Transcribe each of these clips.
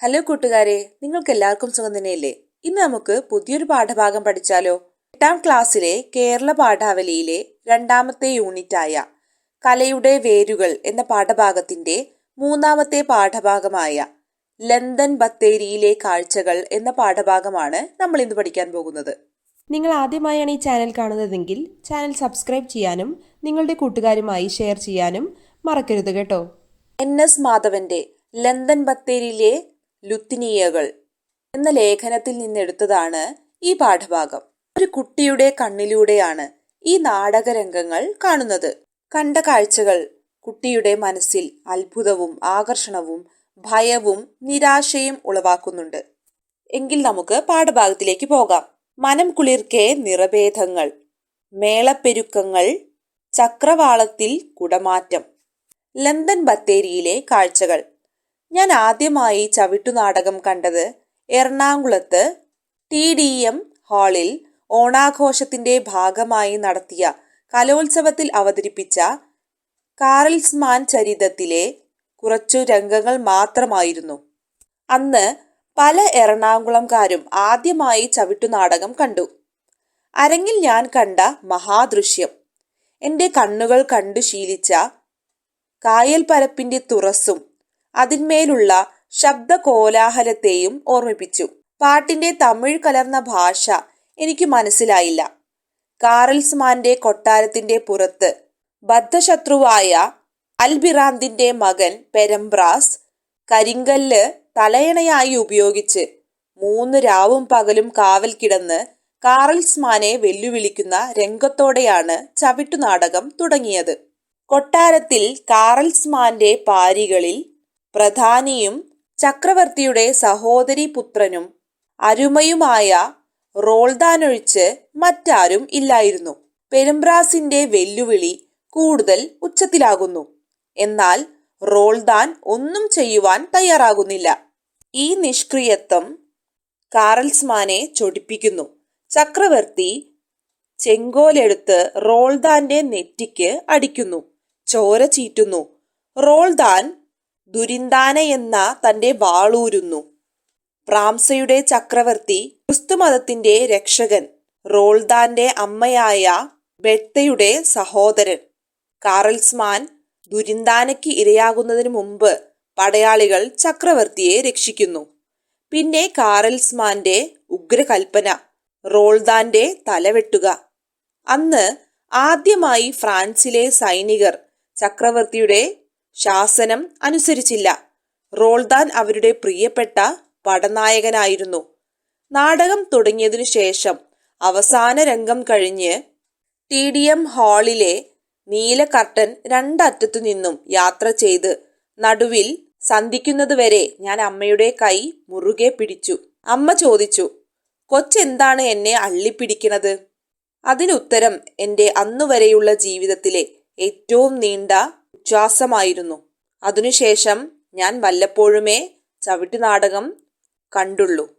Hello കൂട്ടുകാരെ നിങ്ങൾക്ക് എല്ലാവർക്കും സുഖം തന്നെയല്ലേ? ഇന്ന് നമുക്ക് പുതിയൊരു പാഠഭാഗം പഠിച്ചാലോ? എട്ടാം ക്ലാസ്സിലെ കേരള പാഠാവലിയിലെ രണ്ടാമത്തെ യൂണിറ്റായ കലയുടെ വേരുകൾ എന്ന പാഠഭാഗത്തിന്റെ മൂന്നാമത്തെ പാഠഭാഗമായ ലണ്ടൻ ബത്തേരിയിലെ കാഴ്ചകൾ എന്ന പാഠഭാഗമാണ് നമ്മൾ ഇന്ന് പഠിക്കാൻ പോകുന്നത്. നിങ്ങൾ ആദ്യമായാണ് ഈ ചാനൽ കാണുന്നതെങ്കിൽ ചാനൽ സബ്സ്ക്രൈബ് ചെയ്യാനും നിങ്ങളുടെ കൂട്ടുകാരുമായി ഷെയർ ചെയ്യാനും മറക്കരുത് കേട്ടോ. എൻ എസ് മാധവന്റെ ലണ്ടൻ ബത്തേരിയിലെ ലുത്തിനിയകൾ എന്ന ലേഖനത്തിൽ നിന്നെടുത്തതാണ് ഈ പാഠഭാഗം. ഒരു കുട്ടിയുടെ കണ്ണിലൂടെയാണ് ഈ നാടകരംഗങ്ങൾ കാണുന്നത്. കണ്ട കാഴ്ചകൾ കുട്ടിയുടെ മനസ്സിൽ അത്ഭുതവും ആകർഷണവും ഭയവും നിരാശയും ഉളവാക്കുന്നുണ്ട്. എങ്കിൽ നമുക്ക് പാഠഭാഗത്തിലേക്ക് പോകാം. മനം കുളിർക്കെ നിറഭേദങ്ങൾ മേളപ്പെരുക്കങ്ങൾ ചക്രവാളത്തിൽ കുടമാറ്റം ലണ്ടൻ ബത്തേരിയിലെ കാഴ്ചകൾ. ഞാൻ ആദ്യമായി ചവിട്ടുനാടകം കണ്ടത് എറണാകുളത്ത് ടി ഡി എം ഹാളിൽ ഓണാഘോഷത്തിന്റെ ഭാഗമായി നടത്തിയ കലോത്സവത്തിൽ അവതരിപ്പിച്ച കാറൽസ്മാൻ ചരിതത്തിലെ കുറച്ചു രംഗങ്ങൾ മാത്രമായിരുന്നു. അന്ന് പല എറണാകുളംകാരും ആദ്യമായി ചവിട്ടുനാടകം കണ്ടു. അരങ്ങിൽ ഞാൻ കണ്ട മഹാദൃശ്യം. എന്റെ കണ്ണുകൾ കണ്ടു ശീലിച്ച കായൽ പരപ്പിന്റെ തുറസ്സും അതിന്മേലുള്ള ശബ്ദ കോലാഹലത്തെയും ഓർമ്മിപ്പിച്ചു. പാട്ടിന്റെ തമിഴ് കലർന്ന ഭാഷ എനിക്ക് മനസ്സിലായില്ല. കാറൽസ്മാന്റെ കൊട്ടാരത്തിന്റെ പുറത്ത് ബദ്ധശത്രുവായ അൽബിറാന്തിന്റെ മകൻ പെരംബ്രാസ് കരിങ്കല്ല് തലയണയായി ഉപയോഗിച്ച് മൂന്ന് രാവും പകലും കാവൽ കിടന്ന് കാറൽസ്മാനെ വെല്ലുവിളിക്കുന്ന രംഗത്തോടെയാണ് ചവിട്ടുനാടകം തുടങ്ങിയത്. കൊട്ടാരത്തിൽ കാറൽസ്മാന്റെ പാരികളിൽ പ്രധാനിയും ചക്രവർത്തിയുടെ സഹോദരി പുത്രനും അരുമയുമായ റോൾദാനൊഴിച്ച് മറ്റാരും ഇല്ലായിരുന്നു. പെരുംബ്രാസിന്റെ വെല്ലുവിളി കൂടുതൽ ഉച്ചത്തിലാകുന്നു. എന്നാൽ റോൾദാൻ ഒന്നും ചെയ്യുവാൻ തയ്യാറാകുന്നില്ല. ഈ നിഷ്ക്രിയത്വം കാറൽസ്മാനെ ചൊടിപ്പിക്കുന്നു. ചക്രവർത്തി ചെങ്കോലെടുത്ത് റോൾദാന്റെ നെറ്റിക്ക് അടിക്കുന്നു. ചോര ചീറ്റുന്നു. റോൾദാൻ ദുരിന്താന എന്ന തന്റെ വാളൂരുന്നു. പ്രാംസയുടെ ചക്രവർത്തി ക്രിസ്തുമതത്തിന്റെ രക്ഷകൻ റോൾദാന്റെ അമ്മയായ ബെട്ടയുടെ സഹോദരൻ. കാറൽസ്മാൻ ദുരിന്താനയ്ക്ക് ഇരയാകുന്നതിന് മുമ്പ് പടയാളികൾ ചക്രവർത്തിയെ രക്ഷിക്കുന്നു. പിന്നെ കാറൽസ്മാന്റെ ഉഗ്രകൽപ്പന റോൾദാന്റെ തലവെട്ടുക. അന്ന് ആദ്യമായി ഫ്രാൻസിലെ സൈനികർ ചക്രവർത്തിയുടെ ശാസനം അനുസരിച്ചില്ല. റോൾദാൻ അവരുടെ പ്രിയപ്പെട്ട പടനായകനായിരുന്നു. നാടകം തുടങ്ങിയതിനു ശേഷം അവസാന രംഗം കഴിഞ്ഞ് ടി ഡി എം ഹാളിലെ നീല കർട്ടൻ രണ്ടറ്റത്തു നിന്നും യാത്ര ചെയ്ത് നടുവിൽ സന്ധിക്കുന്നതുവരെ ഞാൻ അമ്മയുടെ കൈ മുറുകെ പിടിച്ചു. അമ്മ ചോദിച്ചു കൊച്ചെന്താണ് എന്നെ അള്ളിപ്പിടിക്കുന്നത് അതിനുത്തരം എന്റെ അന്നുവരെയുള്ള ജീവിതത്തിലെ ഏറ്റവും നീണ്ട ഉച്ഛ്വാസമായിരുന്നു അതിനുശേഷം ഞാൻ വല്ലപ്പോഴുമേ ചവിട്ടുനാടകം കണ്ടുള്ളൂ.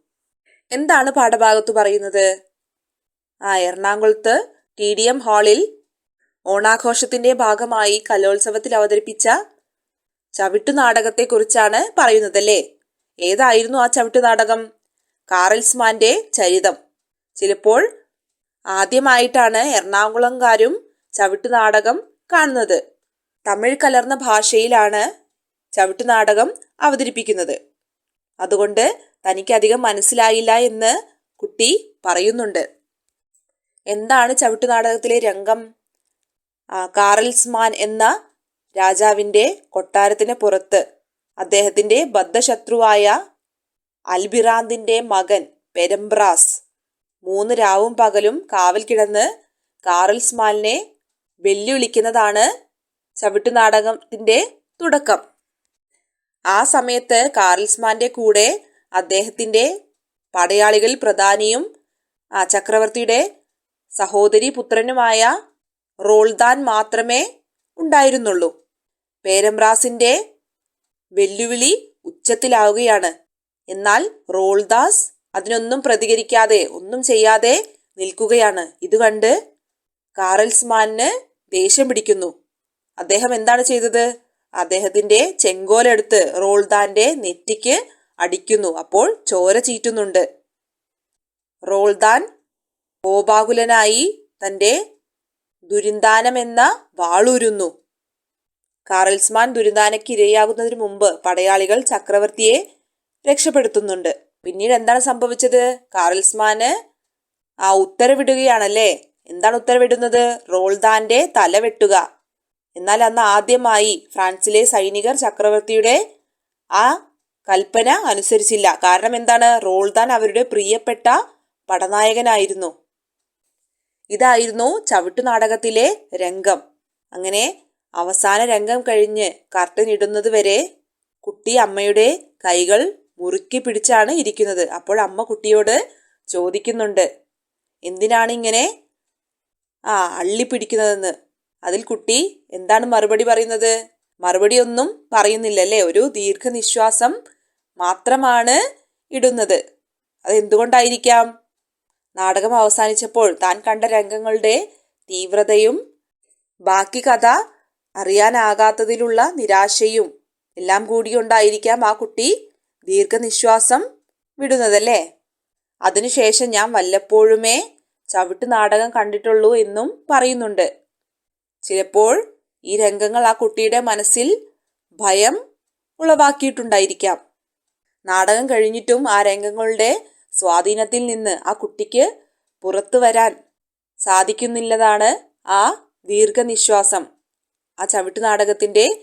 എന്താണ് പാഠഭാഗത്ത് പറയുന്നത്? ആ എറണാകുളത്ത് ടി ഡി എം ഹാളിൽ ഓണാഘോഷത്തിന്റെ ഭാഗമായി കലോത്സവത്തിൽ അവതരിപ്പിച്ച ചവിട്ടു നാടകത്തെക്കുറിച്ചാണ് പറയുന്നതല്ലേ? ഏതായിരുന്നു ആ ചവിട്ടു നാടകം? കാറൽസ്മാന്റെ ചരിതം. ചിലപ്പോൾ ആദ്യമായിട്ടാണ് എറണാകുളംകാരും ചവിട്ടു നാടകം കാണുന്നത്. തമിഴ് കലർന്ന ഭാഷയിലാണ് ചവിട്ടുനാടകം അവതരിപ്പിക്കുന്നത്. അതുകൊണ്ട് തനിക്കധികം മനസ്സിലായില്ല എന്ന് കുട്ടി പറയുന്നുണ്ട്. എന്താണ് ചവിട്ടുനാടകത്തിലെ രംഗം? കാറൽസ്മാൻ എന്ന രാജാവിന്റെ കൊട്ടാരത്തിന് പുറത്ത് അദ്ദേഹത്തിന്റെ ബദ്ധശത്രുവായ അൽബിറാന്തിന്റെ മകൻ പെരംബ്രാസ് മൂന്ന് രാവും പകലും കാവൽ കിടന്ന് കാറൽസ്മാലിനെ വെല്ലുവിളിക്കുന്നതാണ് ചവിട്ടുനാടകത്തിന്റെ തുടക്കം. ആ സമയത്ത് കാർൽസ്മാന്റെ കൂടെ അദ്ദേഹത്തിന്റെ പടയാളികളിൽ പ്രധാനിയും ആ ചക്രവർത്തിയുടെ സഹോദരി പുത്രനുമായ റോൾദാൻ മാത്രമേ ഉണ്ടായിരുന്നുള്ളൂ. പേരംറാസിന്റെ വെല്ലുവിളി ഉച്ചത്തിലാവുകയാണ്. എന്നാൽ റോൾദാസ് അതിനൊന്നും പ്രതികരിക്കാതെ ഒന്നും ചെയ്യാതെ നിൽക്കുകയാണ്. ഇത് കണ്ട് കാറൽസ്മാന് ദേഷ്യം പിടിക്കുന്നു. അദ്ദേഹം എന്താണ് ചെയ്തത്? അദ്ദേഹത്തിന്റെ ചെങ്കോലെടുത്ത് റോൾദാന്റെ നെറ്റിക്ക് അടിക്കുന്നു. അപ്പോൾ ചോര ചീറ്റുന്നുണ്ട്. റോൾദാൻ കോപാകുലനായി തന്റെ ദുരിന്താനം എന്ന വാളൂരുന്നു. കാറൽസ്മാൻ ദുരിന്താനയ്ക്ക് ഇരയാകുന്നതിന് മുമ്പ് പടയാളികൾ ചക്രവർത്തിയെ രക്ഷപ്പെടുത്തുന്നുണ്ട്. പിന്നീട് എന്താണ് സംഭവിച്ചത്? കാറൽസ്മാന് ആ ഉത്തരവിടുകയാണല്ലേ? എന്താണ് ഉത്തരവിടുന്നത്? റോൾദാന്റെ തല വെട്ടുക. എന്നാൽ അന്ന് ആദ്യമായി ഫ്രാൻസിലെ സൈനികർ ചക്രവർത്തിയുടെ ആ കൽപ്പന അനുസരിച്ചില്ല. കാരണം എന്താണ്? റോൾദാൻ അവരുടെ പ്രിയപ്പെട്ട പടനായകനായിരുന്നു. ഇതായിരുന്നു ചവിട്ടുനാടകത്തിലെ രംഗം. അങ്ങനെ അവസാന രംഗം കഴിഞ്ഞ് കർട്ടൻ ഇടുന്നത് വരെ കുട്ടി അമ്മയുടെ കൈകൾ മുറുക്കി പിടിച്ചാണ് ഇരിക്കുന്നത്. അപ്പോൾ അമ്മ കുട്ടിയോട് ചോദിക്കുന്നുണ്ട് എന്തിനാണ് ഇങ്ങനെ ആ അള്ളി പിടിക്കുന്നതെന്ന് അതിൽ കുട്ടി എന്താണ് മറുപടി പറയുന്നത്? മറുപടി ഒന്നും പറയുന്നില്ലല്ലേ? ഒരു ദീർഘനിശ്വാസം മാത്രമാണ് ഇടുന്നത്. അതെന്തുകൊണ്ടായിരിക്കാം? നാടകം അവസാനിച്ചപ്പോൾ താൻ കണ്ട രംഗങ്ങളുടെ തീവ്രതയും ബാക്കി കഥ അറിയാനാകാത്തതിലുള്ള നിരാശയും എല്ലാം കൂടിയുണ്ടായിരിക്കാം ആ കുട്ടി ദീർഘനിശ്വാസം വിടുന്നതല്ലേ? അതിനുശേഷം ഞാൻ വല്ലപ്പോഴുമേ ചവിട്ട് നാടകം കണ്ടിട്ടുള്ളൂ എന്നും പറയുന്നുണ്ട്. ചിലപ്പോൾ ഈ രംഗങ്ങൾ ആ കുട്ടിയുടെ മനസ്സിൽ ഭയം ഉളവാക്കിയിട്ടുണ്ടായിരിക്കാം. നാടകം കഴിഞ്ഞിട്ടും ആ രംഗങ്ങളുടെ സ്വാധീനത്തിൽ നിന്ന് ആ കുട്ടിക്ക് പുറത്തു വരാൻ സാധിക്കുന്നില്ലതാണ് ആ ദീർഘനിശ്വാസം. ആ ചവിട്ടു നാടകത്തിന്റെ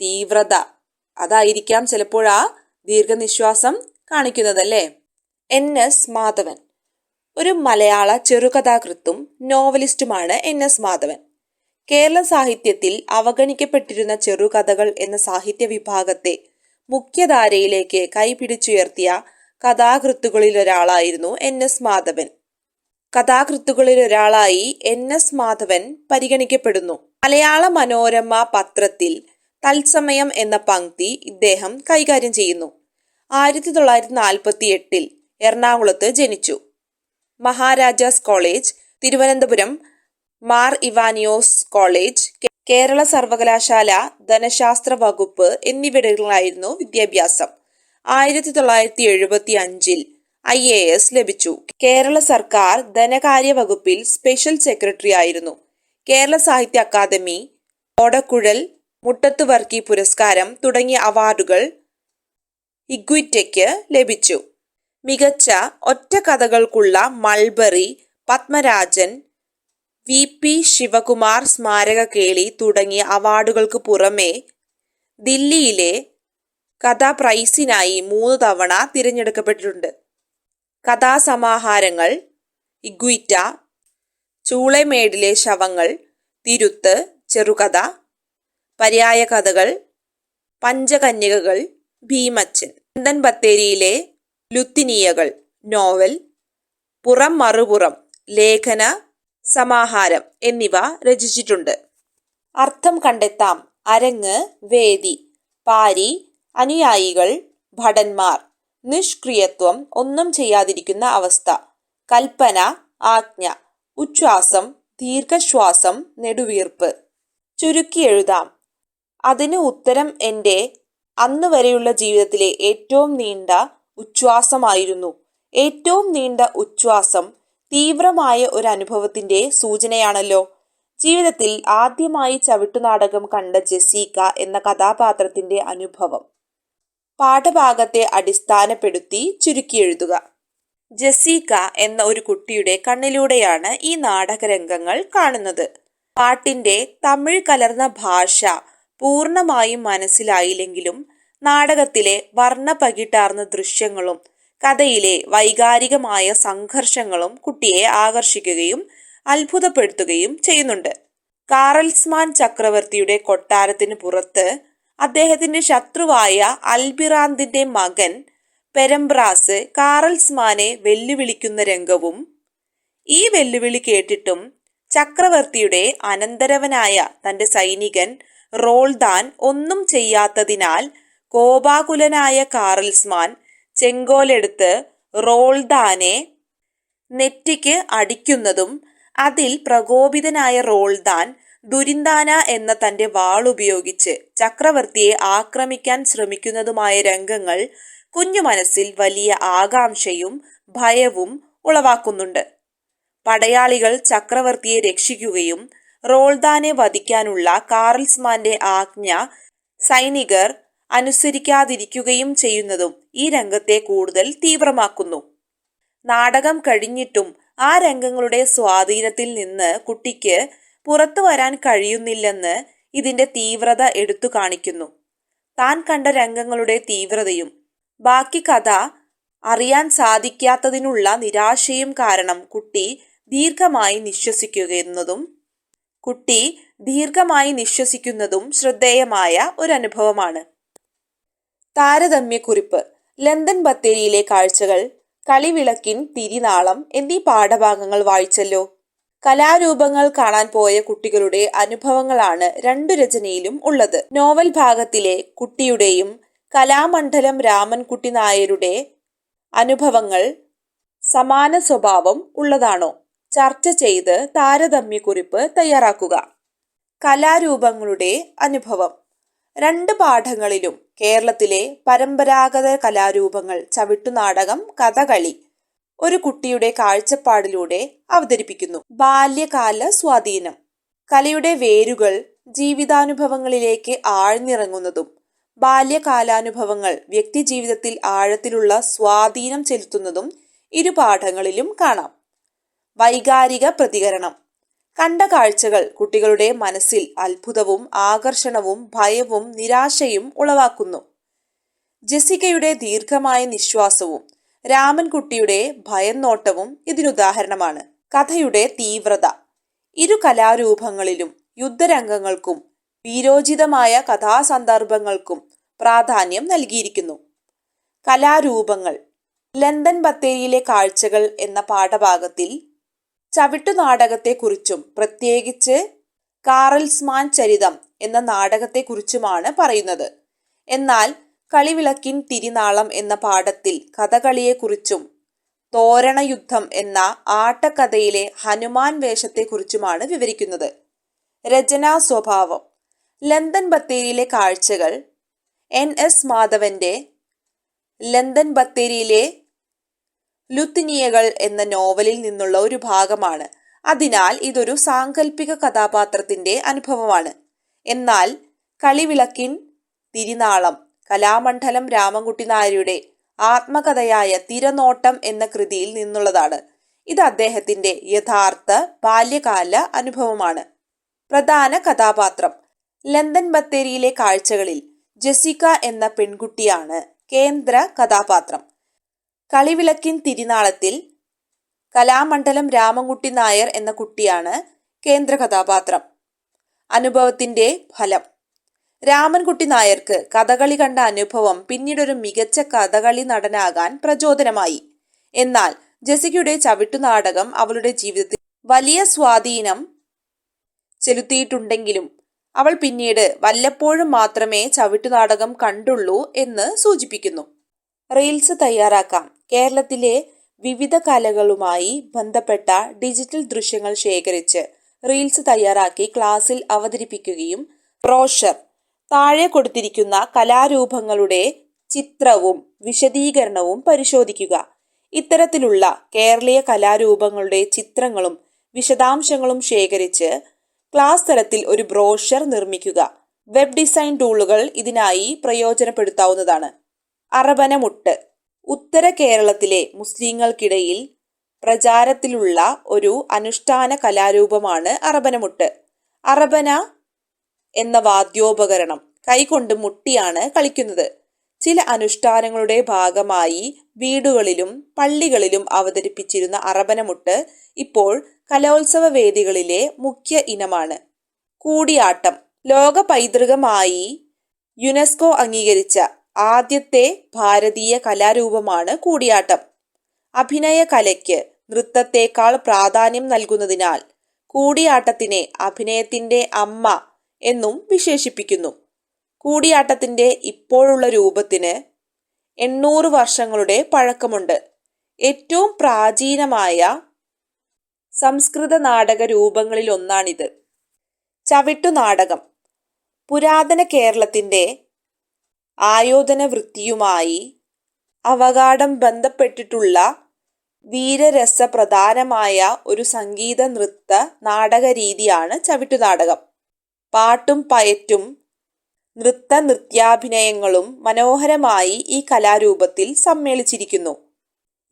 തീവ്രത അതായിരിക്കാം ചിലപ്പോൾ ആ ദീർഘനിശ്വാസം കാണിക്കുന്നതല്ലേ? എൻ. എസ്. മാധവൻ. ഒരു മലയാള ചെറുകഥാകൃത്തും നോവലിസ്റ്റുമാണ് എൻ. എസ്. മാധവൻ. കേരള സാഹിത്യത്തിൽ അവഗണിക്കപ്പെട്ടിരുന്ന ചെറുകഥകൾ എന്ന സാഹിത്യ വിഭാഗത്തെ മുഖ്യധാരയിലേക്ക് കൈപിടിച്ചുയർത്തിയ കഥാകൃത്തുകളിലൊരാളായിരുന്നു എൻ എസ് മാധവൻ. കഥാകൃത്തുകളിലൊരാളായി എൻ എസ് മാധവൻ പരിഗണിക്കപ്പെടുന്നു. മലയാള മനോരമ പത്രത്തിൽ തത്സമയം എന്ന പങ്ക്തി ഇദ്ദേഹം കൈകാര്യം ചെയ്യുന്നു. ആയിരത്തി തൊള്ളായിരത്തി നാൽപ്പത്തി എട്ടിൽ എറണാകുളത്ത് ജനിച്ചു. മഹാരാജാസ് കോളേജ് തിരുവനന്തപുരം മാർ ഇവാനിയോസ് കോളേജ് കേരള സർവകലാശാല ധനശാസ്ത്ര വകുപ്പ് എന്നിവിടങ്ങളിലായിരുന്നു വിദ്യാഭ്യാസം. ആയിരത്തി തൊള്ളായിരത്തി എഴുപത്തി അഞ്ചിൽ ഐ എ എസ് ലഭിച്ചു. കേരള സർക്കാർ ധനകാര്യ വകുപ്പിൽ സ്പെഷ്യൽ സെക്രട്ടറി ആയിരുന്നു. കേരള സാഹിത്യ അക്കാദമി ഓടക്കുഴൽ മുട്ടത്ത് വർക്കി പുരസ്കാരം തുടങ്ങിയ അവാർഡുകൾ ഇഗ്വിറ്റയ്ക്ക് ലഭിച്ചു. മികച്ച ഒറ്റ കഥകൾക്കുള്ള Mulberry Padmarajan V P Sivakumar സ്മാരക കേളി തുടങ്ങിയ അവാർഡുകൾക്ക് പുറമെ ദില്ലിയിലെ കഥാ പ്രൈസിനായി മൂന്ന് തവണ തിരഞ്ഞെടുക്കപ്പെട്ടിട്ടുണ്ട്. കഥാസമാഹാരങ്ങൾ ഇഗ്വിറ്റ ചൂളമേടിലെ ശവങ്ങൾ തിരുത്ത് ചെറുകഥ പര്യായ കഥകൾ പഞ്ചകന്യകകൾ ഭീമച്ചൻ ചന്ദൻ ബത്തേരിയിലെ ലുത്തിനിയകൾ നോവൽ പുറം മറുപുറം ലേഖന സമാഹാരം എന്നിവ രചിച്ചിട്ടുണ്ട്. അർത്ഥം കണ്ടെത്താം. അരങ്ങ് വേദി പാരി അനുയായികൾ ഭടന്മാർ നിഷ്ക്രിയത്വം ഒന്നും ചെയ്യാതിരിക്കുന്ന അവസ്ഥ കൽപ്പന ആജ്ഞ ഉച്ഛ്വാസം ദീർഘശ്വാസം നെടുവീർപ്പ്. ചുരുക്കി എഴുതാം. അതിന് ഉത്തരം എന്റെ അന്ന് വരെയുള്ള ജീവിതത്തിലെ ഏറ്റവും നീണ്ട ഉച്ഛ്വാസമായിരുന്നു. ഏറ്റവും നീണ്ട ഉച്ഛ്വാസം തീവ്രമായ ഒരു അനുഭവത്തിന്റെ സൂചനയാണല്ലോ. ജീവിതത്തിൽ ആദ്യമായി ചവിട്ടുനാടകം കണ്ട ജെസീക്ക എന്ന കഥാപാത്രത്തിന്റെ അനുഭവം. പാഠഭാഗത്തെ അടിസ്ഥാനപ്പെടുത്തി ചുരുക്കി എഴുതുക. ജസീക്ക എന്ന ഒരു കുട്ടിയുടെ കണ്ണിലൂടെയാണ് ഈ നാടകരംഗങ്ങൾ കാണുന്നത്. പാട്ടിന്റെ തമിഴ് കലർന്ന ഭാഷ പൂർണമായും മനസ്സിലായില്ലെങ്കിലും നാടകത്തിലെ വർണ പകിട്ടാർന്ന ദൃശ്യങ്ങളും കഥയിലെ വൈകാരികമായ സംഘർഷങ്ങളും കുട്ടിയെ ആകർഷിക്കുകയും അത്ഭുതപ്പെടുത്തുകയും ചെയ്യുന്നുണ്ട്. കാറൽസ്മാൻ ചക്രവർത്തിയുടെ കൊട്ടാരത്തിന് പുറത്ത് അദ്ദേഹത്തിന്റെ ശത്രുവായ അൽബിറാന്തിന്റെ മകൻ പെരംബ്രാസ് കാറൽസ്മാനെ വെല്ലുവിളിക്കുന്ന രംഗവും ഈ വെല്ലുവിളി കേട്ടിട്ടും ചക്രവർത്തിയുടെ അനന്തരവനായ തന്റെ സൈനികൻ റോൾദാൻ ഒന്നും ചെയ്യാത്തതിനാൽ കോപാകുലനായ കാറൽസ്മാൻ ചെങ്കോലെടുത്ത് റോൾദാനെ നെറ്റിക്ക് അടിക്കുന്നതും അതിൽ പ്രകോപിതനായ റോൾദാൻ ദുരിന്ദാന എന്ന തന്റെ വാളുപയോഗിച്ച് ചക്രവർത്തിയെ ആക്രമിക്കാൻ ശ്രമിക്കുന്നതുമായ രംഗങ്ങൾ കുഞ്ഞു മനസ്സിൽ വലിയ ആകാംക്ഷയും ഭയവും ഉളവാക്കുന്നുണ്ട്. പടയാളികൾ ചക്രവർത്തിയെ രക്ഷിക്കുകയും റോൾദാനെ വധിക്കാനുള്ള കാർൽസ്മാന്റെ ആജ്ഞ സൈനികർ അനുസരിക്കാതിരിക്കുകയും ചെയ്യുന്നതും ഈ രംഗത്തെ കൂടുതൽ തീവ്രമാക്കുന്നു. നാടകം കഴിഞ്ഞിട്ടും ആ രംഗങ്ങളുടെ സ്വാധീനത്തിൽ നിന്ന് കുട്ടിക്ക് പുറത്തു വരാൻ കഴിയുന്നില്ലെന്ന് ഇതിന്റെ തീവ്രത എടുത്തു കാണിക്കുന്നു. താൻ കണ്ട രംഗങ്ങളുടെ തീവ്രതയും ബാക്കി കഥ അറിയാൻ സാധിക്കാത്തതിനുള്ള നിരാശയും കാരണം കുട്ടി ദീർഘമായി നിശ്വസിക്കുന്നതും കുട്ടി ദീർഘമായി നിശ്വസിക്കുന്നതും ശ്രദ്ധേയമായ ഒരു അനുഭവമാണ്. താരതമ്യക്കുറിപ്പ് ലന്തൻ ബത്തേരിയിലെ കാഴ്ചകൾ കളിവിളക്കിൻ തിരിനാളം എന്നീ പാഠഭാഗങ്ങൾ വായിച്ചല്ലോ. കലാരൂപങ്ങൾ കാണാൻ പോയ കുട്ടികളുടെ അനുഭവങ്ങളാണ് രണ്ടു രചനയിലും ഉള്ളത്. നോവൽ ഭാഗത്തിലെ കുട്ടിയുടെയും കലാമണ്ഡലം രാമൻകുട്ടി നായരുടെ അനുഭവങ്ങൾ സമാന സ്വഭാവം ഉള്ളതാണോ? ചർച്ച ചെയ്ത് താരതമ്യക്കുറിപ്പ് തയ്യാറാക്കുക. കലാരൂപങ്ങളുടെ അനുഭവം. രണ്ട് പാഠങ്ങളിലും കേരളത്തിലെ പരമ്പരാഗത കലാരൂപങ്ങൾ ചവിട്ടുനാടകം കഥകളി ഒരു കുട്ടിയുടെ കാഴ്ചപ്പാടിലൂടെ അവതരിപ്പിക്കുന്നു. ബാല്യകാല സ്വാധീനം. കലയുടെ വേരുകൾ ജീവിതാനുഭവങ്ങളിലേക്ക് ആഴ്ന്നിറങ്ങുന്നതും ബാല്യകാലാനുഭവങ്ങൾ വ്യക്തിജീവിതത്തിൽ ആഴത്തിലുള്ള സ്വാധീനം ചെലുത്തുന്നതും ഇരു പാഠങ്ങളിലും കാണാം. വൈകാരിക പ്രതികരണം. കണ്ട കാഴ്ചകൾ കുട്ടികളുടെ മനസ്സിൽ അത്ഭുതവും ആകർഷണവും ഭയവും നിരാശയും ഉളവാക്കുന്നു. ജസികയുടെ ദീർഘമായ നിശ്വാസവും രാമൻകുട്ടിയുടെ ഭയന്നോട്ടവും ഇതിനുദാഹരണമാണ്. കഥയുടെ തീവ്രത. ഇരു കലാരൂപങ്ങളിലും യുദ്ധരംഗങ്ങൾക്കും വീരോചിതമായ കഥാസന്ദർഭങ്ങൾക്കും പ്രാധാന്യം നൽകിയിരിക്കുന്നു. കലാരൂപങ്ങൾ. ലണ്ടൻ ബത്തേരിയിലെ കാഴ്ചകൾ എന്ന പാഠഭാഗത്തിൽ ചവിട്ടുനാടകത്തെക്കുറിച്ചും പ്രത്യേകിച്ച് കാറൽസ്മാൻ ചരിതം എന്ന നാടകത്തെക്കുറിച്ചുമാണ് പറയുന്നത്. എന്നാൽ കളിവിളക്കിൻ തിരിനാളം എന്ന പാഠത്തിൽ കഥകളിയെക്കുറിച്ചും തോരണയുദ്ധം എന്ന ആട്ടക്കഥയിലെ ഹനുമാൻ വേഷത്തെക്കുറിച്ചുമാണ് വിവരിക്കുന്നത്. രചനാ സ്വഭാവം. ലന്തൻ ബത്തേരിയിലെ കാഴ്ചകൾ. എൻ എസ് മാധവന്റെ ലന്തൻ ബത്തേരിയിലെ ലുത്തിനിയകൾ എന്ന നോവലിൽ നിന്നുള്ള ഒരു ഭാഗമാണ്. അതിനാൽ ഇതൊരു സാങ്കല്പിക കഥാപാത്രത്തിന്റെ അനുഭവമാണ്. എന്നാൽ കളിവിളക്കിൻ തിരിനാളം കലാമണ്ഡലം രാമൻകുട്ടി നായരുടെ ആത്മകഥയായ തിരനോട്ടം എന്ന കൃതിയിൽ നിന്നുള്ളതാണ്. ഇത് അദ്ദേഹത്തിന്റെ യഥാർത്ഥ ബാല്യകാല അനുഭവമാണ്. പ്രധാന കഥാപാത്രം ലണ്ടൻ ബത്തേരിയിലെ കാഴ്ചകളിൽ ജെസിക്ക എന്ന പെൺകുട്ടിയാണ് കേന്ദ്ര കഥാപാത്രം. കളിവിളക്കിൻ തിരിനാളത്തിൽ കലാമണ്ഡലം രാമൻകുട്ടി നായർ എന്ന കുട്ടിയാണ് കേന്ദ്ര കഥാപാത്രം. അനുഭവത്തിന്റെ ഫലം. രാമൻകുട്ടി നായർക്ക് കഥകളി കണ്ട അനുഭവം പിന്നീടൊരു മികച്ച കഥകളി നടനാകാൻ പ്രചോദനമായി. എന്നാൽ ജെസിക്കയുടെ ചവിട്ടുനാടകം അവളുടെ ജീവിതത്തിൽ വലിയ സ്വാധീനം ചെലുത്തിയിട്ടുണ്ടെങ്കിലും അവൾ പിന്നീട് വല്ലപ്പോഴും മാത്രമേ ചവിട്ടുനാടകം കണ്ടുള്ളൂ എന്ന് സൂചിപ്പിക്കുന്നു. റീൽസ് തയ്യാറാക്കാം. കേരളത്തിലെ വിവിധ കലകളുമായി ബന്ധപ്പെട്ട ഡിജിറ്റൽ ദൃശ്യങ്ങൾ ശേഖരിച്ച് റീൽസ് തയ്യാറാക്കി ക്ലാസ്സിൽ അവതരിപ്പിക്കുകയും ബ്രോഷർ താഴെ കൊടുത്തിരിക്കുന്ന കലാരൂപങ്ങളുടെ ചിത്രവും വിശദീകരണവും പരിശോധിക്കുക. ഇത്തരത്തിലുള്ള കേരളീയ കലാരൂപങ്ങളുടെ ചിത്രങ്ങളും വിശദാംശങ്ങളും ശേഖരിച്ച് ക്ലാസ് തലത്തിൽ ഒരു ബ്രോഷർ നിർമ്മിക്കുക. വെബ് ഡിസൈൻ ടൂളുകൾ ഇതിനായി പ്രയോജനപ്പെടുത്താവുന്നതാണ്. അറബനമുട്ട് ഉത്തര കേരളത്തിലെ മുസ്ലിങ്ങൾക്കിടയിൽ പ്രചാരത്തിലുള്ള ഒരു അനുഷ്ഠാന കലാരൂപമാണ് അറബനമുട്ട്. അറബന എന്ന വാദ്യോപകരണം കൈകൊണ്ട് മുട്ടിയാണ് കളിക്കുന്നത്. ചില അനുഷ്ഠാനങ്ങളുടെ ഭാഗമായി വീടുകളിലും പള്ളികളിലും അവതരിപ്പിച്ചിരുന്ന അറബനമുട്ട് ഇപ്പോൾ കലോത്സവ വേദികളിലെ മുഖ്യ ഇനമാണ്. കൂടിയാട്ടം ലോക പൈതൃകമായി യുനെസ്കോ അംഗീകരിച്ച ആദ്യത്തെ ഭാരതീയ കലാരൂപമാണ് കൂടിയാട്ടം. അഭിനയ കലയ്ക്ക് നൃത്തത്തേക്കാൾ പ്രാധാന്യം നൽകുന്നതിനാൽ കൂടിയാട്ടത്തിനെ അഭിനയത്തിന്റെ അമ്മ എന്നും വിശേഷിപ്പിക്കുന്നു. കൂടിയാട്ടത്തിന്റെ ഇപ്പോഴുള്ള രൂപത്തിന് എണ്ണൂറ് വർഷങ്ങളുടെ പഴക്കമുണ്ട്. ഏറ്റവും പ്രാചീനമായ സംസ്കൃത നാടക രൂപങ്ങളിലൊന്നാണിത്. ചവിട്ടുനാടകം പുരാതന കേരളത്തിന്റെ ആയോധന വൃത്തിയുമായി അവകാഠം ബന്ധപ്പെട്ടിട്ടുള്ള വീരരസപ്രധാനമായ ഒരു സംഗീത നൃത്ത നാടക രീതിയാണ് ചവിട്ടുനാടകം. പാട്ടും പയറ്റും നൃത്ത നൃത്യാഭിനയങ്ങളും മനോഹരമായി ഈ കലാരൂപത്തിൽ സമ്മേളിച്ചിരിക്കുന്നു.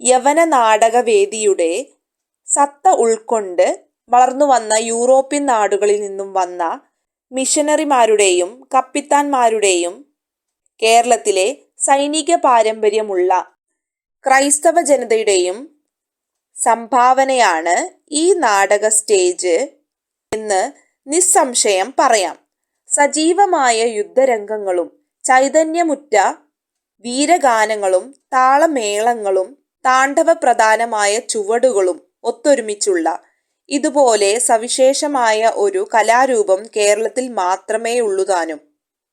യവന നാടകവേദിയുടെ സത്ത ഉൾക്കൊണ്ട് വളർന്നു വന്ന യൂറോപ്യൻ നാടുകളിൽ നിന്നും വന്ന മിഷനറിമാരുടെയും കപ്പിത്താന്മാരുടെയും കേരളത്തിലെ സൈനിക പാരമ്പര്യമുള്ള ക്രൈസ്തവ ജനതയുടെയും സംഭാവനയാണ് ഈ നാടക സ്റ്റേജ് എന്ന് നിസ്സംശയം പറയാം. സജീവമായ യുദ്ധരംഗങ്ങളും ചൈതന്യമുറ്റ വീരഗാനങ്ങളും താളമേളങ്ങളും താണ്ഡവപ്രധാനമായ ചുവടുകളും ഒത്തൊരുമിച്ചുള്ള ഇതുപോലെ സവിശേഷമായ ഒരു കലാരൂപം കേരളത്തിൽ മാത്രമേ ഉള്ളുതാനും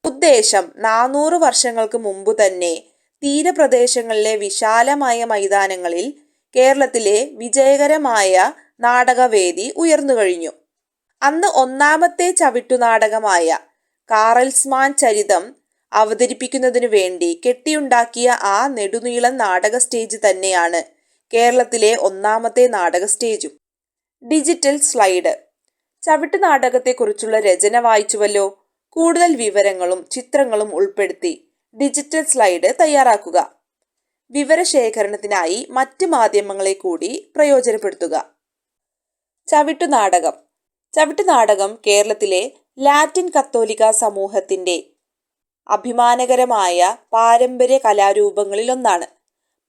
ഉദ്ദേശം നാനൂറ് വർഷങ്ങൾക്ക് മുമ്പ് തന്നെ തീരപ്രദേശങ്ങളിലെ വിശാലമായ മൈതാനങ്ങളിൽ കേരളത്തിലെ വിജയകരമായ നാടകവേദി ഉയർന്നു കഴിഞ്ഞു. അന്ന് ഒന്നാമത്തെ ചവിട്ടുനാടകമായ കാറൽസ്മാൻ ചരിതം അവതരിപ്പിക്കുന്നതിനു വേണ്ടി കെട്ടിയുണ്ടാക്കിയ ആ നെടുനീളം നാടക സ്റ്റേജ് തന്നെയാണ് കേരളത്തിലെ ഒന്നാമത്തെ നാടക സ്റ്റേജും. Digital slide. ചവിട്ട് നാടകത്തെക്കുറിച്ചുള്ള രചന വായിച്ചുവല്ലോ. കൂടുതൽ വിവരങ്ങളും ചിത്രങ്ങളും ഉൾപ്പെടുത്തി ഡിജിറ്റൽ സ്ലൈഡ് തയ്യാറാക്കുക. വിവരശേഖരണത്തിനായി മറ്റ് മാധ്യമങ്ങളെ കൂടി പ്രയോജനപ്പെടുത്തുക. ചവിട്ടുനാടകം ചവിട്ടുനാടകം കേരളത്തിലെ ലാറ്റിൻ കത്തോലിക്ക സമൂഹത്തിന്റെ അഭിമാനകരമായ പാരമ്പര്യ കലാരൂപങ്ങളിലൊന്നാണ്.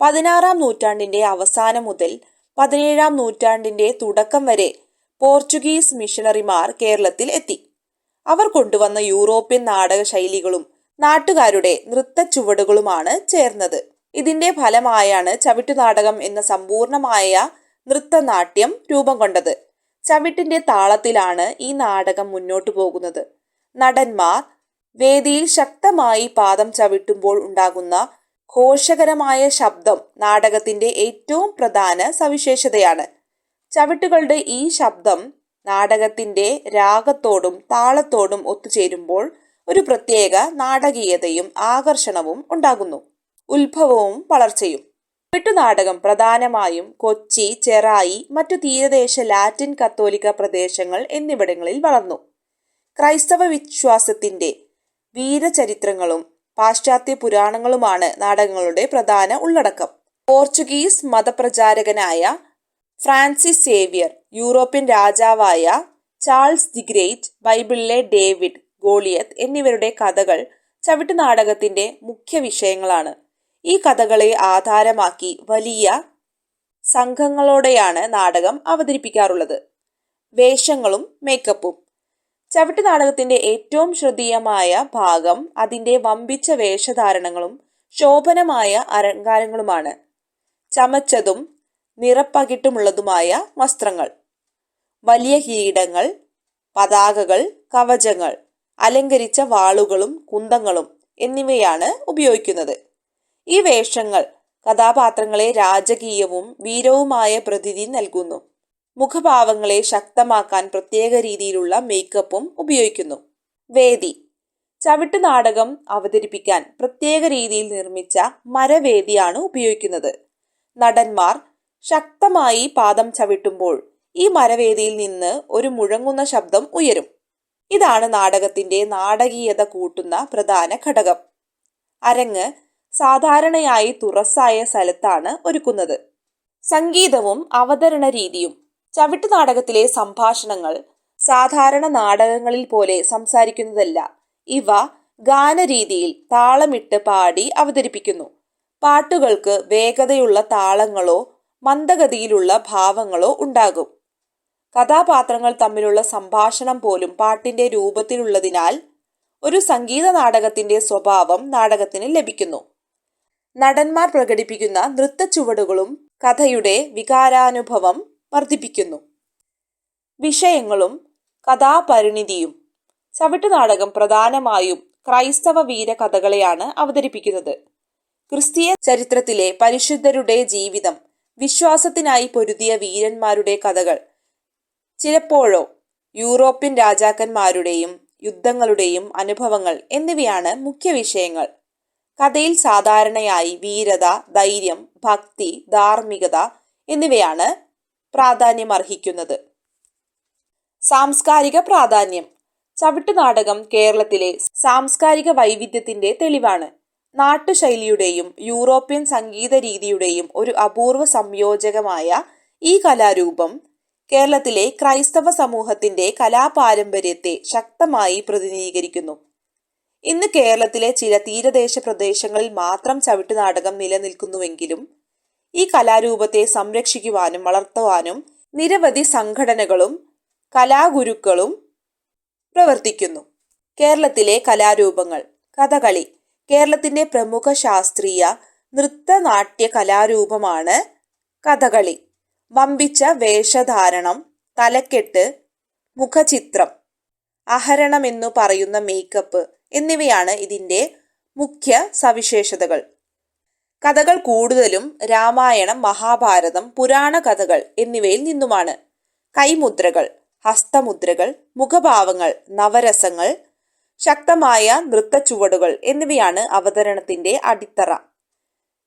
പതിനാറാം നൂറ്റാണ്ടിന്റെ അവസാനം മുതൽ പതിനേഴാം നൂറ്റാണ്ടിന്റെ തുടക്കം വരെ പോർച്ചുഗീസ് മിഷണറിമാർ കേരളത്തിൽ എത്തി. അവർ കൊണ്ടുവന്ന യൂറോപ്യൻ നാടക ശൈലികളും നാട്ടുകാരുടെ നൃത്ത ചുവടുകളുമാണ് ചേർന്നത്. ഇതിന്റെ ഫലമായാണ് ചവിട്ടുനാടകം എന്ന സമ്പൂർണമായ നൃത്തനാട്യം രൂപം കൊണ്ടത്. ചവിട്ടിന്റെ താളത്തിലാണ് ഈ നാടകം മുന്നോട്ടു പോകുന്നത്. നടന്മാർ വേദിയിൽ ശക്തമായി പാദം ചവിട്ടുമ്പോൾ ഉണ്ടാകുന്ന ഘോഷകരമായ ശബ്ദം നാടകത്തിന്റെ ഏറ്റവും പ്രധാന സവിശേഷതയാണ്. ചവിട്ടുകളുടെ ഈ ശബ്ദം നാടകത്തിന്റെ രാഗത്തോടും താളത്തോടും ഒത്തുചേരുമ്പോൾ ഒരു പ്രത്യേക നാടകീയതയും ആകർഷണവും ഉണ്ടാകുന്നു. ഉത്ഭവവും വളർച്ചയും. നാടകം പ്രധാനമായും കൊച്ചി ചെറായി മറ്റു തീരദേശ ലാറ്റിൻ കത്തോലിക്ക പ്രദേശങ്ങൾ എന്നിവിടങ്ങളിൽ വളർന്നു. ക്രൈസ്തവ വിശ്വാസത്തിന്റെ വീരചരിത്രങ്ങളും പാശ്ചാത്യ പുരാണങ്ങളുമാണ് നാടകങ്ങളുടെ പ്രധാന ഉള്ളടക്കം. പോർച്ചുഗീസ് മതപ്രചാരകനായ ഫ്രാൻസിസ് സേവിയർ യൂറോപ്യൻ രാജാവായ ചാൾസ് ദി ഗ്രേറ്റ് ബൈബിളിലെ ഡേവിഡ് ഗോളിയത്ത് എന്നിവരുടെ കഥകൾ ചവിട്ടുനാടകത്തിന്റെ മുഖ്യ വിഷയങ്ങളാണ്. ഈ കഥകളെ ആധാരമാക്കി വലിയ സംഘങ്ങളോടെയാണ് നാടകം അവതരിപ്പിക്കാറുള്ളത്. വേഷങ്ങളും മേക്കപ്പും ചവിട്ട് നാടകത്തിന്റെ ഏറ്റവും ശ്രദ്ധേയമായ ഭാഗം അതിന്റെ വമ്പിച്ച വേഷധാരണങ്ങളും ശോഭനമായ അലങ്കാരങ്ങളുമാണ്. ചമച്ചതും നിറപ്പകിട്ടുമുള്ളതുമായ വസ്ത്രങ്ങൾ. വലിയ കിരീടങ്ങൾ പതാകകൾ കവചങ്ങൾ അലങ്കരിച്ച വാളുകളും കുന്തങ്ങളും എന്നിവയാണ് ഉപയോഗിക്കുന്നത്. ഈ വേഷങ്ങൾ കഥാപാത്രങ്ങളെ രാജകീയവും വീരവുമായ പ്രതീതി നൽകുന്നു. മുഖഭാവങ്ങളെ ശക്തമാക്കാൻ പ്രത്യേക രീതിയിലുള്ള മേക്കപ്പും ഉപയോഗിക്കുന്നു. വേദി. ചവിട്ട് നാടകം അവതരിപ്പിക്കാൻ പ്രത്യേക രീതിയിൽ നിർമ്മിച്ച മരവേദിയാണ് ഉപയോഗിക്കുന്നത്. നടന്മാർ ശക്തമായി പാദം ചവിട്ടുമ്പോൾ ഈ മരവേദിയിൽ നിന്ന് ഒരു മുഴങ്ങുന്ന ശബ്ദം ഉയരും. ഇതാണ് നാടകത്തിന്റെ നാടകീയത കൂട്ടുന്ന പ്രധാന ഘടകം. അരങ്ങ് സാധാരണയായി തുറസ്സായ സ്ഥലത്താണ് ഒരുക്കുന്നത്. സംഗീതവും അവതരണ രീതിയും ചവിട്ടു നാടകത്തിലെ സംഭാഷണങ്ങൾ സാധാരണ നാടകങ്ങളിൽ പോലെ സംസാരിക്കുന്നതല്ല. ഇവ ഗാനരീതിയിൽ താളമിട്ട് പാടി അവതരിപ്പിക്കുന്നു. പാട്ടുകൾക്ക് വേഗതയുള്ള താളങ്ങളോ മന്ദഗതിയിലുള്ള ഭാവങ്ങളോ ഉണ്ടാകും. കഥാപാത്രങ്ങൾ തമ്മിലുള്ള സംഭാഷണം പോലും പാട്ടിന്റെ രൂപത്തിലുള്ളതിനാൽ ഒരു സംഗീത നാടകത്തിന്റെ സ്വഭാവം നാടകത്തിന് ലഭിക്കുന്നു. നടന്മാർ പ്രകടിപ്പിക്കുന്ന നൃത്ത ചുവടുകളും കഥയുടെ വികാരാനുഭവം വർദ്ധിപ്പിക്കുന്നു. വിഷയങ്ങളും കഥാപരിണിതിയും ചവിട്ടുനാടകം പ്രധാനമായും ക്രൈസ്തവ വീര കഥകളെയാണ് അവതരിപ്പിക്കുന്നത്. ക്രിസ്തീയ ചരിത്രത്തിലെ പരിശുദ്ധരുടെ ജീവിതം വിശ്വാസത്തിനായി പൊരുതിയ വീരന്മാരുടെ കഥകൾ. ചിലപ്പോഴോ യൂറോപ്യൻ രാജാക്കന്മാരുടെയും യുദ്ധങ്ങളുടെയും അനുഭവങ്ങൾ എന്നിവയാണ് മുഖ്യ വിഷയങ്ങൾ. കഥയിൽ സാധാരണയായി വീരത ധൈര്യം ഭക്തി ധാർമ്മികത എന്നിവയാണ് പ്രാധാന്യം അർഹിക്കുന്നത് സാംസ്കാരിക പ്രാധാന്യം. ചവിട്ടുനാടകം കേരളത്തിലെ സാംസ്കാരിക വൈവിധ്യത്തിന്റെ തെളിവാണ്. നാട്ടുശൈലിയുടെയും യൂറോപ്യൻ സംഗീത രീതിയുടെയും ഒരു അപൂർവ സംയോജകമായ ഈ കലാരൂപം കേരളത്തിലെ ക്രൈസ്തവ സമൂഹത്തിന്റെ കലാപാരമ്പര്യത്തെ ശക്തമായി പ്രതിനിധീകരിക്കുന്നു. ഇന്ന് കേരളത്തിലെ ചില തീരദേശ പ്രദേശങ്ങളിൽ മാത്രം ചവിട്ടുനാടകം നിലനിൽക്കുന്നുവെങ്കിലും ഈ കലാരൂപത്തെ സംരക്ഷിക്കുവാനും വളർത്തുവാനും നിരവധി സംഘടനകളും കലാഗുരുക്കളും പ്രവർത്തിക്കുന്നു. കേരളത്തിലെ കലാരൂപങ്ങൾ കഥകളി കേരളത്തിന്റെ പ്രമുഖ ശാസ്ത്രീയ നൃത്തനാട്യ കലാരൂപമാണ് കഥകളി. വമ്പിച്ച വേഷധാരണം തലക്കെട്ട് മുഖചിത്രം അഹരണം എന്നു പറയുന്ന മേക്കപ്പ് എന്നിവയാണ് ഇതിന്റെ മുഖ്യ സവിശേഷതകൾ. കഥകൾ കൂടുതലും രാമായണം മഹാഭാരതം പുരാണ കഥകൾ എന്നിവയിൽ നിന്നുമാണ്. കൈമുദ്രകൾ ഹസ്തമുദ്രകൾ മുഖഭാവങ്ങൾ നവരസങ്ങൾ ശക്തമായ നൃത്തച്ചുവടുകൾ എന്നിവയാണ് അവതരണത്തിന്റെ അടിത്തറ.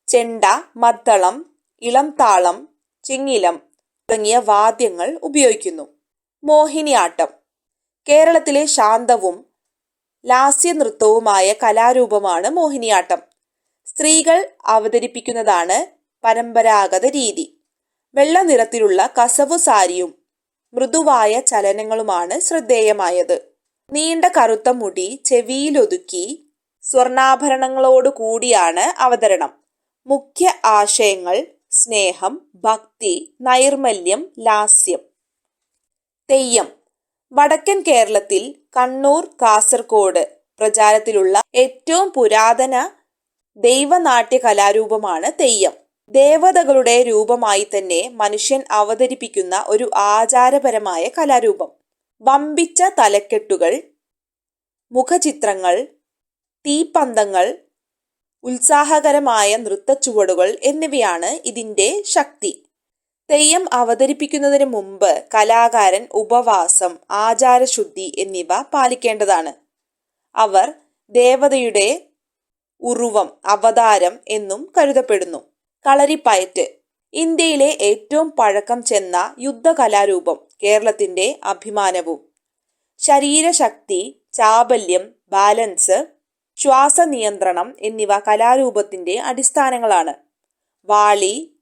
ചെണ്ട മദ്ദളം ഇളം താളം ചിങ്ങിലം തുടങ്ങിയ വാദ്യങ്ങൾ ഉപയോഗിക്കുന്നു. മോഹിനിയാട്ടം. കേരളത്തിലെ ശാന്തവും ലാസ്യനൃത്തവുമായ കലാരൂപമാണ് മോഹിനിയാട്ടം. സ്ത്രീകൾ അവതരിപ്പിക്കുന്നതാണ് പരമ്പരാഗത രീതി. വെള്ള നിറത്തിലുള്ള കസവു സാരിയും മൃദുവായ ചലനങ്ങളുമാണ് ശ്രദ്ധേയമായത്. നീണ്ട കറുത്ത മുടി ചെവിയിലൊതുക്കി സ്വർണാഭരണങ്ങളോട് കൂടിയാണ് അവതരണം. മുഖ്യ ആശയങ്ങൾ സ്നേഹം ഭക്തി നൈർമല്യം ലാസ്യം. തെയ്യം. വടക്കൻ കേരളത്തിൽ കണ്ണൂർ കാസർഗോഡ് പ്രചാരത്തിലുള്ള ഏറ്റവും പുരാതന ദൈവനാട്യ കലാരൂപമാണ് തെയ്യം. ദേവതകളുടെ രൂപമായി തന്നെ മനുഷ്യൻ അവതരിപ്പിക്കുന്ന ഒരു ആചാരപരമായ കലാരൂപം. വമ്പിച്ച തലക്കെട്ടുകൾ മുഖചിത്രങ്ങൾ തീപ്പന്തങ്ങൾ ഉത്സാഹകരമായ നൃത്തച്ചുവടുകൾ എന്നിവയാണ് ഇതിന്റെ ശക്തി. തെയ്യം അവതരിപ്പിക്കുന്നതിന് മുമ്പ് കലാകാരൻ ഉപവാസം ആചാരശുദ്ധി എന്നിവ പാലിക്കേണ്ടതാണ്. അവർ ദേവതയുടെ ഉറുവം അവതാരം എന്നും കരുതപ്പെടുന്നു. കളരിപ്പയറ്റ് ഇന്ത്യയിലെ ഏറ്റവും പഴക്കം ചെന്ന യുദ്ധകലാരൂപം കേരളത്തിന്റെ അഭിമാനവും. ശരീരശക്തി ചാബല്യം ബാലൻസ് ശ്വാസനിയന്ത്രണം എന്നിവ കലാരൂപത്തിന്റെ അടിസ്ഥാനങ്ങളാണ്. വാളി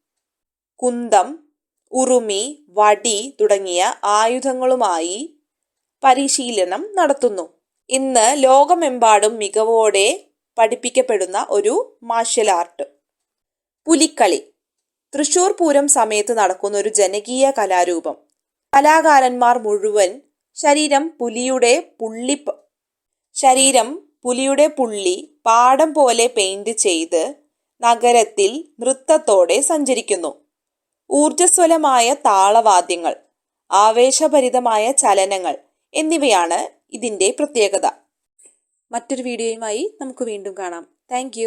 കുന്തം ഉറുമി വടി തുടങ്ങിയ ആയുധങ്ങളുമായി പരിശീലനം നടത്തുന്നു. ഇന്ന് ലോകമെമ്പാടും മികവോടെ പഠിപ്പിക്കപ്പെടുന്ന ഒരു മാർഷ്യൽ ആർട്ട്. പുലിക്കളി. തൃശൂർ പൂരം സമയത്ത് നടക്കുന്ന ഒരു ജനകീയ കലാരൂപം. കലാകാരന്മാർ മുഴുവൻ ശരീരം പുലിയുടെ പുള്ളി ശരീരം പുലിയുടെ പുള്ളി പാടം പോലെ പെയിന്റ് ചെയ്ത് നഗരത്തിൽ നൃത്തത്തോടെ സഞ്ചരിക്കുന്നു. ഊർജസ്വലമായ താളവാദ്യങ്ങൾ ആവേശഭരിതമായ ചലനങ്ങൾ എന്നിവയാണ് ഇതിന്റെ പ്രത്യേകത. മറ്റൊരു വീഡിയോയുമായി നമുക്ക് വീണ്ടും കാണാം. താങ്ക്